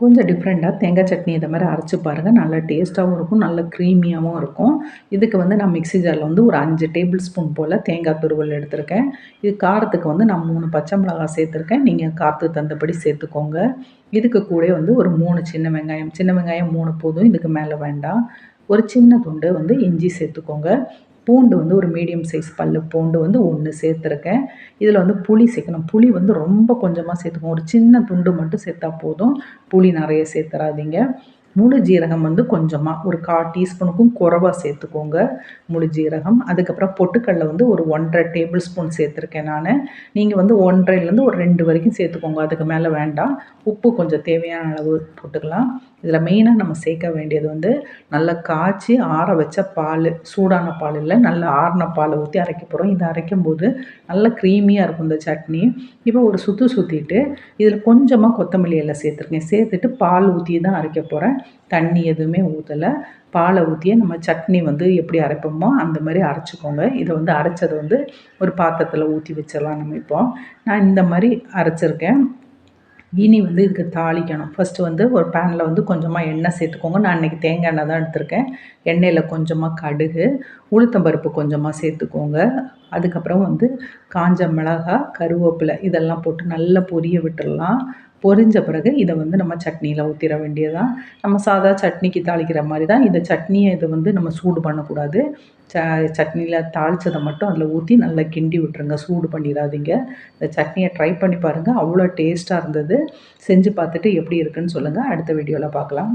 கொஞ்சம் டிஃப்ரெண்ட்டாக தேங்காய் சட்னி இதை மாதிரி அரைச்சி பாருங்கள் நல்லா டேஸ்ட்டாகவும் இருக்கும் நல்ல க்ரீமியாகவும் இருக்கும். இதுக்கு வந்து நான் மிக்ஸி ஜாரில் வந்து ஒரு அஞ்சு டேபிள் ஸ்பூன் போல் தேங்காய் துருவல் எடுத்திருக்கேன். இது காரத்துக்கு வந்து நான் மூணு பச்சை மிளகாய் சேர்த்துருக்கேன். நீங்கள் காரத்துக்கு தந்தபடி சேர்த்துக்கோங்க. இதுக்கு கூட வந்து ஒரு மூணு சின்ன வெங்காயம். சின்ன வெங்காயம் மூணு போதும் இதுக்கு மேலே வேண்டாம். ஒரு சின்ன துண்டு வந்து இஞ்சி சேர்த்துக்கோங்க. பூண்டு வந்து ஒரு மீடியம் சைஸ் பல் பூண்டு வந்து ஒன்று சேர்த்துருக்கேன். இதில் வந்து புளி சேர்க்கணும். புளி வந்து ரொம்ப கொஞ்சமாக சேர்த்துக்கணும். ஒரு சின்ன துண்டு மட்டும் சேர்த்தா போதும். புளி நிறைய சேர்த்துறாதீங்க முழு ஜீரகம் வந்து கொஞ்சமாக ஒரு கால் டீஸ்பூனுக்கும் குறவாக சேர்த்துக்கோங்க முழு ஜீரகம். அதுக்கப்புறம் பொட்டுக்கடலை வந்து ஒரு ஒன்றரை டேபிள் ஸ்பூன் சேர்த்துருக்கேன் நான். நீங்கள் வந்து ஒன்றரைலேருந்து ஒரு ரெண்டு வரைக்கும் சேர்த்துக்கோங்க அதுக்கு மேலே வேண்டாம். உப்பு கொஞ்சம் தேவையான அளவு போட்டுக்கலாம். இதில் மெயினாக நம்ம சேர்க்க வேண்டியது வந்து நல்லா காய்ச்சி ஆற வச்ச பால் சூடான பால் இல்லை நல்லா ஆறின பால் ஊற்றி அரைக்க போகிறோம் இதை அரைக்கும் போது நல்லா க்ரீமியாக இருக்கும் இந்த சட்னி. இப்போ ஒரு சுற்று சுற்றிட்டு இதில் கொஞ்சமாக கொத்தமல்லி எல்லாம் சேர்த்துருக்கேன். சேர்த்துட்டு பால் ஊற்றி தான் அரைக்க போகிறேன் தண்ணி எதுவுமே ஊற்றலை பாலை ஊற்றியே நம்ம சட்னி வந்து எப்படி அரைப்போமோ அந்த மாதிரி அரைச்சிக்கோங்க. இதை வந்து அரைச்சதை வந்து ஒரு பாத்திரத்தில் ஊற்றி வச்சிடலாம் நம்ம இப்போ. நான் இந்த மாதிரி அரைச்சிருக்கேன். இனி வந்து இதுக்கு தாளிக்கணும். ஃபஸ்ட்டு வந்து ஒரு பேனில் வந்து கொஞ்சமாக எண்ணெய் சேர்த்துக்கோங்க. நான் இன்றைக்கி தேங்காய் எண்ணெய் தான் எடுத்திருக்கேன். எண்ணெயில் கொஞ்சமாக கடுகு உளுத்தம்பருப்பு கொஞ்சமாக சேர்த்துக்கோங்க. அதுக்கப்புறம் வந்து காஞ்ச மிளகா கருவேப்பிலை இதெல்லாம் போட்டு நல்லா பொரிய விட்டுடலாம் பொரிஞ்ச பிறகு இதை வந்து நம்ம சட்னியில் ஊற்றிட வேண்டியதான் நம்ம சாதா சட்னிக்கு தாளிக்கிற மாதிரி தான் இந்த சட்னியை இதை வந்து நம்ம சூடு பண்ணக்கூடாது. ச சட்னியில் தாளித்ததை மட்டும் அதில் ஊற்றி நல்லா கிண்டி விட்டுருங்க. சூடு பண்ணிடாதீங்க. இந்த சட்னியை ட்ரை பண்ணி பாருங்கள் அவ்வளோ டேஸ்ட்டாக இருந்தது. செஞ்சு பார்த்துட்டு எப்படி இருக்குன்னு சொல்லுங்கள் அடுத்த வீடியோவில் பார்க்கலாம்.